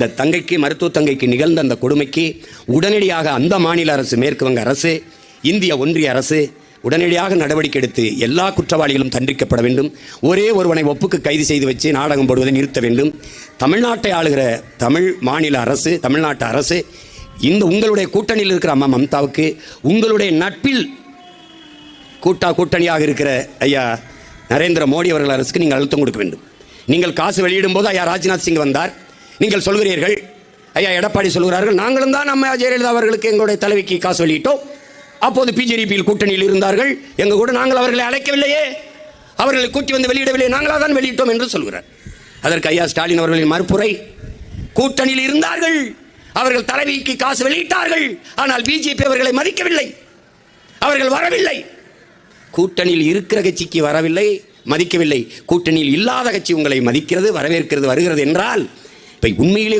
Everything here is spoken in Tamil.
இந்த தங்கைக்கு மருத்துவ தங்கைக்கு நிகழ்ந்த அந்த கொடுமைக்கு உடனடியாக அந்த மாநில அரசு மேற்கு வங்க அரசு இந்திய ஒன்றிய அரசு உடனடியாக நடவடிக்கை எடுத்து எல்லா குற்றவாளிகளும் தண்டிக்கப்பட வேண்டும். ஒரே ஒருவனை ஒப்புக்கு கைது செய்து வச்சு நாடகம் போடுவதை நிறுத்த வேண்டும். தமிழ்நாட்டை ஆளுகிற தமிழ் மாநில அரசு தமிழ்நாட்டு அரசு இந்த உங்களுடைய கூட்டணியில் இருக்கிற அம்மா மம்தாவுக்கு உங்களுடைய நட்பில் கூட்டா கூட்டணியாக இருக்கிற ஐயா நரேந்திர மோடி அவர்கள் அரசுக்கு நீங்கள் அழுத்தம் கொடுக்க வேண்டும். நீங்கள் காசு வெளியிடும் போது ஐயா ராஜ்நாத் சிங் வந்தார். நீங்கள் சொல்கிறீர்கள். ஐயா எடப்பாடி சொல்கிறார்கள் நாங்களும் தான் நம்ம ஜெயலலிதா அவர்களுக்கு எங்களுடைய தலைவிக்கு காசு வெளியிட்டோம். அப்போது பிஜேபியில் கூட்டணியில் இருந்தார்கள். எங்க கூட நாங்கள் அவர்களை அழைக்கவில்லையே. அவர்களை கூட்டி வந்து வெளியிடவில்லை நாங்களாக தான் வெளியிட்டோம் என்று சொல்கிறார். அதற்கு ஐயா ஸ்டாலின் அவர்களின் மறுப்புரை கூட்டணியில் இருந்தார்கள். அவர்கள் தலைவிக்கு காசு வெளியிட்டார்கள். ஆனால் பிஜேபி அவர்களை மதிக்கவில்லை. அவர்கள் வரவில்லை. கூட்டணியில் இருக்கிற கட்சிக்கு வரவில்லை மதிக்கவில்லை. கூட்டணியில் இல்லாத கட்சி உங்களை மதிக்கிறது வரவேற்கிறது வருகிறது என்றால் இப்ப உண்மையிலே